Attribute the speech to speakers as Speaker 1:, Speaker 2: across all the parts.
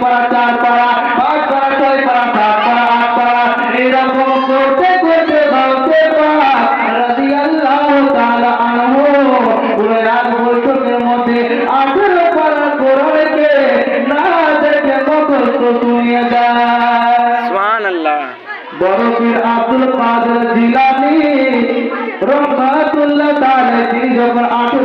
Speaker 1: পারা চার পারা পাঁচ পারা ছয় পারা সাত পারা আট পারা এরকম করতে করতে ভাবতে পারা রাজি আল্লাহ তাআলা আনহু পুরো রাত বৈঠকের মধ্যে আঠেরো পারা কোরআনকে না দেখে মুখস্থ শুনিয়ে যায়।
Speaker 2: সুবহানাল্লাহ।
Speaker 1: বরফির আব্দুল কাদের জিলানি রহমাতুল্লাহ তাআলা তিনি যখন আঠেরো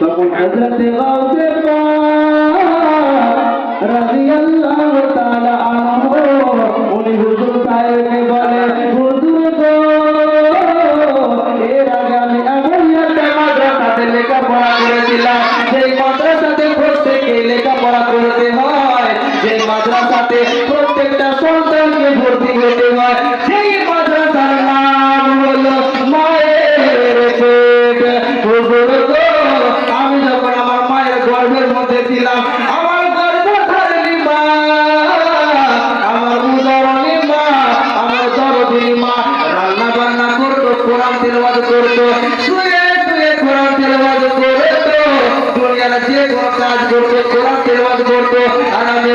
Speaker 1: তখন হজরতে গাউসে রাদিয়াল্লাহু তাআলা বলে, হুজুর গো, এর আগে আমি এমন একটা মাদ্রাসাতে লেখাপড়া করেছিলাম, সেই মাদ্রাসাতে পড়তে গিয়ে লেখাপড়া করে করতো শুয়ে শুয়ে কোরআন তেলাওয়াত করতো দুনিয়ার যে কোনো কাজ করতো কোরআন তেলাওয়াত করতো আর আমি